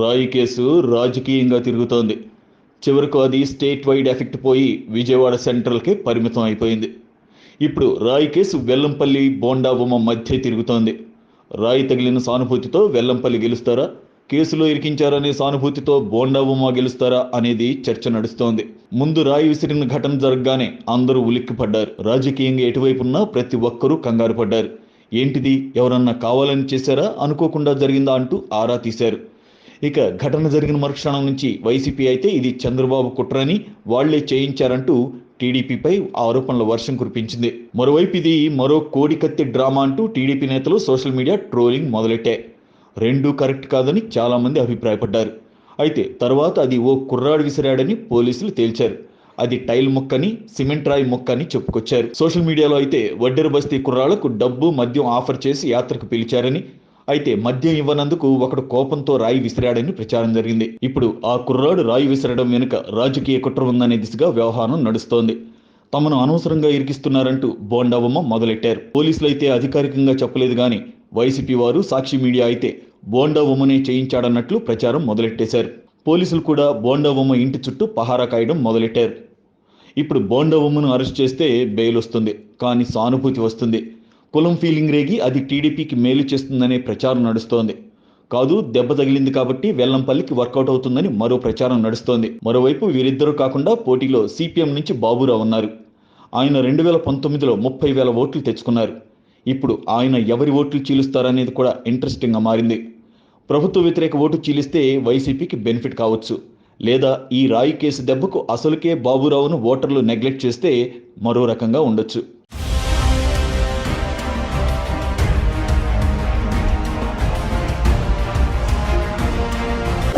రాయి కేసు రాజకీయంగా తిరుగుతోంది. చివరకు అది స్టేట్ వైడ్ ఎఫెక్ట్ పోయి విజయవాడ సెంట్రల్కే పరిమితం అయిపోయింది. ఇప్పుడు రాయి కేసు వెల్లంపల్లి బోండాబొమ్మ మధ్య తిరుగుతోంది. రాయి తగిలిన సానుభూతితో వెల్లంపల్లి గెలుస్తారా? కేసులో ఇరికించారనే సానుభూతితో బోండాబొమ్మ గెలుస్తారా అనేది చర్చ నడుస్తోంది. ముందు రాయి విసిరిన ఘటన జరగగానే అందరూ ఉలిక్కిపడ్డారు. రాజకీయంగా ఎటువైపున్నా ప్రతి ఒక్కరూ కంగారు పడ్డారు. ఏంటిది? ఎవరన్నా కావాలని చేశారా? అనుకోకుండా జరిగిందా? అంటూ ఆరా తీశారు. ఇక ఘటన జరిగిన మరుక్షణం నుంచి వైసీపీ అయితే ఇది చంద్రబాబు కుట్రని వాళ్ళే చేయించారంటూ టీడీపీపై ఆరోపణల వర్షం కురిపించింది. మరోవైపు ఇది మరో కోడికత్తి డ్రామా అంటూ టీడీపీ నేతలు సోషల్ మీడియా ట్రోలింగ్ మొదలెట్టాయి. రెండూ కరెక్ట్ కాదని చాలామంది అభిప్రాయపడ్డారు. అయితే తర్వాత అది ఓ కుర్రాడు విసిరాడని పోలీసులు తేల్చారు. అది టైల్ మొక్కని సిమెంట్ రాయి మొక్క అని చెప్పుకొచ్చారు. సోషల్ మీడియాలో అయితే వడ్డెర బస్తీ కుర్రాళ్ళకు డబ్బు మద్యం ఆఫర్ చేసి యాత్రకు పిలిచారని అయితే మద్యం ఇవ్వనందుకు ఒకడు కోపంతో రాయి విసిరాడని ప్రచారం జరిగింది. ఇప్పుడు ఆ కుర్రాడు రాయి విసిరడం వెనుక రాజకీయ కుట్ర ఉందనే దిశగా వ్యవహారం నడుస్తోంది. తమను అనవసరంగా ఇరికిస్తున్నారంటూ బోండవమ్మ మొదలెట్టారు. పోలీసులు అయితే అధికారికంగా చెప్పలేదు కానీ వైసీపీ వారు సాక్షి మీడియా అయితే బోండవమ్మనే చేయించాడన్నట్లు ప్రచారం మొదలెట్టేశారు. పోలీసులు కూడా బోండవమ్మ ఇంటి చుట్టూ పహారా కాయడం మొదలెట్టారు. ఇప్పుడు బోండవమ్మను అరెస్ట్ చేస్తే బెయిల్ వస్తుంది. కానీ సానుభూతి వస్తుంది. కులం ఫీలింగ్ రేగి అది టీడీపీకి మేలు చేస్తుందనే ప్రచారం నడుస్తోంది. కాదు దెబ్బ తగిలింది కాబట్టి వెల్లంపల్లికి వర్కౌట్ అవుతుందని మరో ప్రచారం నడుస్తోంది. మరోవైపు వీరిద్దరూ కాకుండా పోటీలో సిపిఎం నుంచి బాబురావు ఉన్నారు. ఆయన రెండు వేల పంతొమ్మిదిలో ముప్పై వేల ఓట్లు తెచ్చుకున్నారు. ఇప్పుడు ఆయన ఎవరి ఓట్లు చీలుస్తారనేది కూడా ఇంట్రెస్టింగ్గా మారింది. ప్రభుత్వ వ్యతిరేక ఓటు చీలిస్తే వైసీపీకి బెనిఫిట్ కావచ్చు. లేదా ఈ రాయి కేసు దెబ్బకు అసలుకే బాబురావును ఓటర్లు నెగ్లెక్ట్ చేస్తే మరో రకంగా ఉండొచ్చు.